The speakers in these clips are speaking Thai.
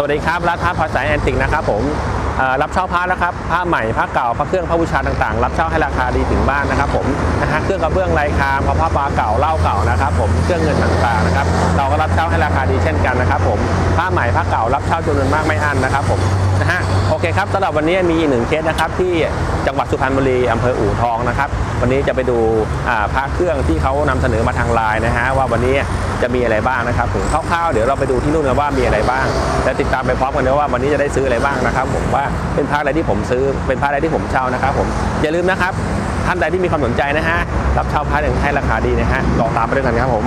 สวัสดีครับร้านผ้าภาษาแอนติกนะครับผม รับเช่าผ้านะครับผ้าใหม่ผ้าเก่าผ้าเครื่องผ้าบูชาต่างๆ รับเช่าให้ราคาดีถึงบ้านนะครับผมนะฮะเครื่องกระเบื้องลายคามผ้าปลาเก่าเหล้าเก่านะครับ ผมเครื่องเงินต่างๆนะครับเราก็รับเช่าให้ราคาดีเช่นกันนะครับ ผมผ้าใหม่ผ้าเก่ารับเช่าจำนวนมากไม่อั้นนะครับผมนะฮะโอเคครับสำหรับวันนี้มีอีกหนึ่งเคสนะครับที่จังหวัดสุพรรณบุรีอำเภออู่ทองนะครับวันนี้จะไปดูอ่าพระเครื่องที่เขานำเสนอมาทางไลน์นะฮะว่าวันนี้จะมีอะไรบ้างนะครับถึงคร่าวๆเดี๋ยวเราไปดูที่นู่นกันว่ามีอะไรบ้าง และติดตามไปพร้อมกันนะว่าวันนี้จะได้ซื้ออะไรบ้างนะครับ ผมว่าเป็นพระอะไรที่ผมซื้อเป็นพระอะไรที่ผมเช่านะครับผมอย่าลืมนะครับ ท่านใดที่มีความสนใจนะฮะรับเช่าพระอย่างให้ราคาดีนะฮะลองตามไปด้วยกันครับผม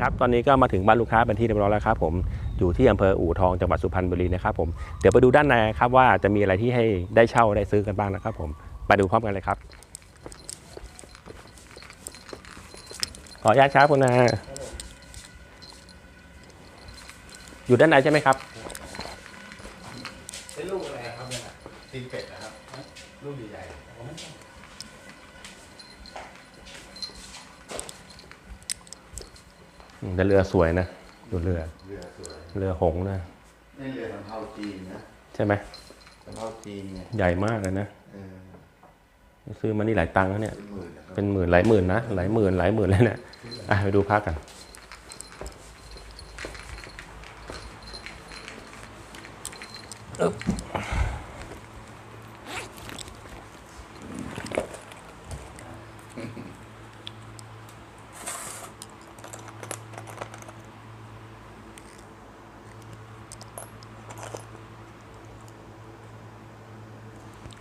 ครับผมโอเครับ ตอนนี้ก็มาถึงบ้านลูกค้าเป็นที่เรียบร้อยแล้วครับผม อยู่ที่อำเภออู่ทองจังหวัดสุพรรณบุรีนะครับผม เดี๋ยวไปดูด้านในครับว่าจะมีอะไรที่ให้ได้เช่าได้ซื้อกันบ้างนะครับผม ไปดูพร้อมกันเลยครับ ขออนุญาตครับคุณนาอยู่ด้านในใช่ไหมครับเป็นลูกอะไรครับเนี่ยตีนเป็ดนะครับ ลูกใหญ่ แต่เรือสวยนะดูเรือๆเรือสวยเรือหงส์นะนี่เรือสำเภาจีนนะใช่ไหมสำเภาจีนเนี่ยใหญ่มากเลยนะเออซื้อมานี่หลายตังค์แล้วเนี่ย เป็นหมื่นนะครับเป็นหมื่นหลายหมื่นนะหลายหมื่นหลายหมื่นเลยเนี่ยอะไปดูภาพกัน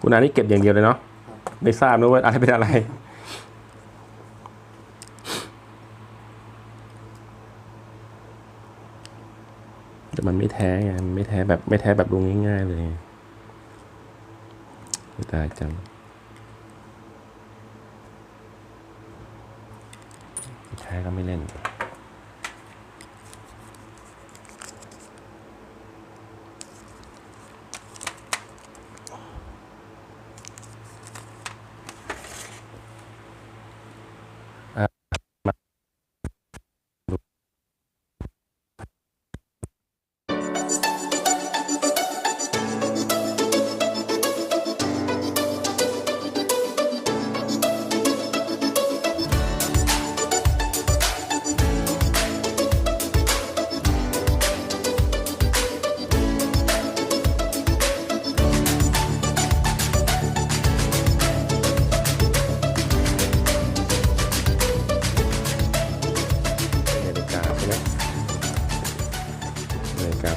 คุณอานี่เก็บอย่างเดียวเลยเนาะไม่ทราบนะว่าอะไรเป็นอะไร แต่มันไม่แท้ไงมันไม่แท้แบบไม่แท้แบบดูง่าย ๆ เลยไม่ตายจังไม่แท้ก็ไม่เล่น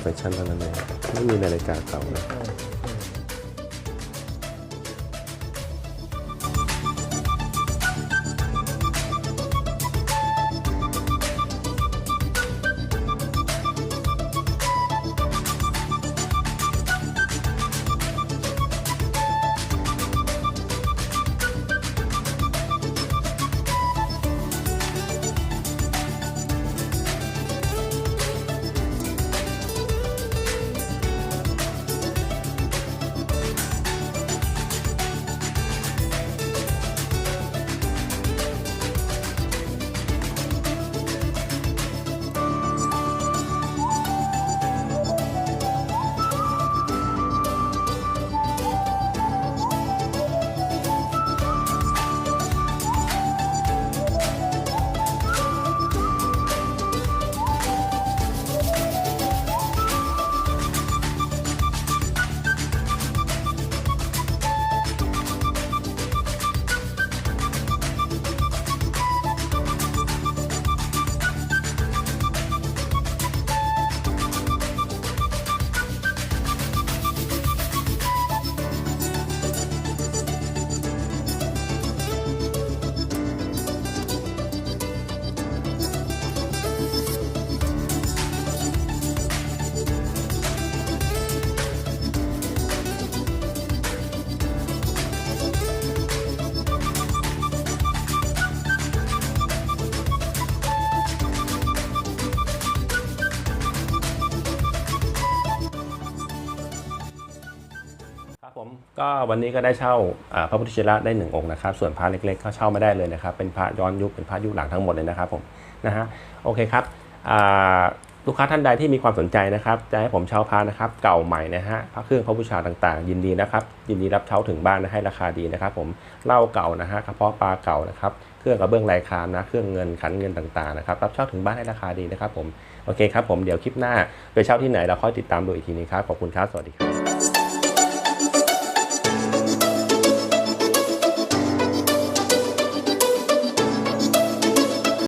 แฟชั่นเท่านั้นเองไม่มีนาฬิกาเก่านะ ผมก็วันนี้ก็ได้เช่าพระพุทธชินราชได้หนึ่งองค์นะครับ ส่วนพระเล็กๆก็เช่าไม่ได้เลยนะครับ เป็นพระย้อนยุคเป็นพระยุคหลังทั้งหมดเลยนะครับผมนะฮะโอเคครับลูกค้าท่านใดที่มีความสนใจนะครับจะให้ผมเช่าพระนะครับ เก่าใหม่นะฮะพระเครื่องพระบูชาต่างๆ ยินดีนะครับ ยินดีรับเช่าถึงบ้านนะให้ราคาดีนะครับ ผมเหล้าเก่านะฮะกระเพาะปลาเก่านะครับเครื่องกระเบื้องลายคามนะเครื่องเงินขันเงินต่างๆนะครับรับเช่าถึงบ้านให้ราคาดีนะครับ ผมโอเคครับผมเดี๋ยวคลิปหน้าไปเช่าที่ไหนเราค่อยติดตามดูอีกทีนึงครับขอบคุณครับสวัสดีครับ